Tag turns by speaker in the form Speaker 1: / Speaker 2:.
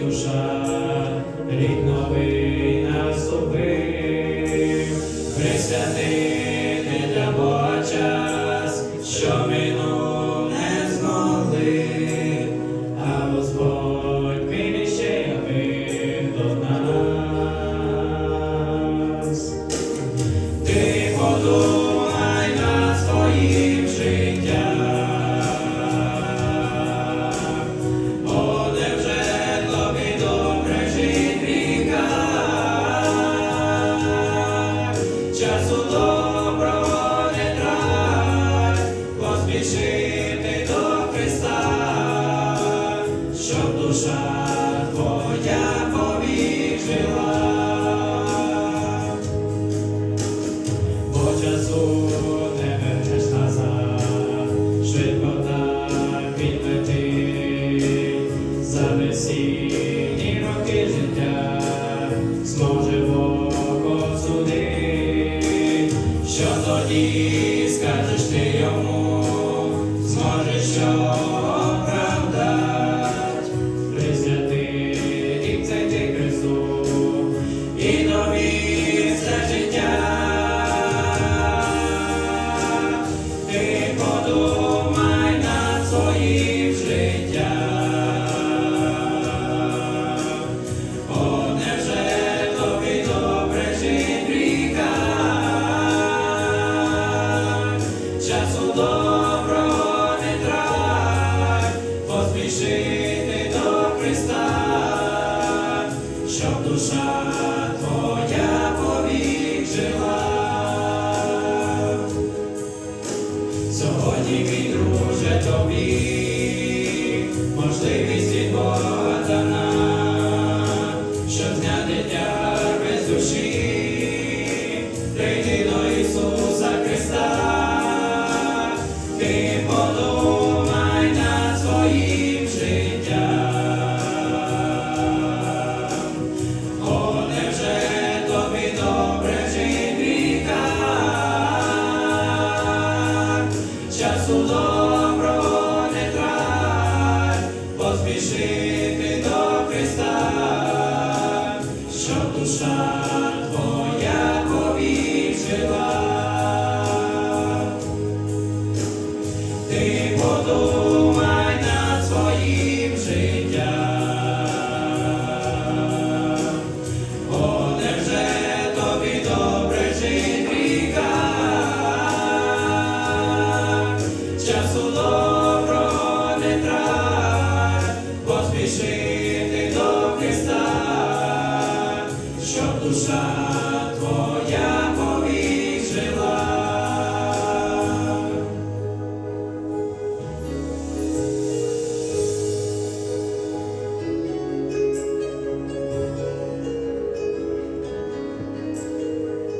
Speaker 1: Duša, ritmovi nas ubim, жити до Христа, щоб душа твоя побіжила, бо часу не вернеш назад, швидко так відлети, за весінні роки життя зможе Бог що тоді. душа твоя повіжила, сьогодні мій друже тобі, можливість від Бога дана, щодня без душі, прийди до Ісуса Христа. душа твоя повіжила, ти подумай над своїм життям, О, тобі добре жити часу добро не трать, поспіши.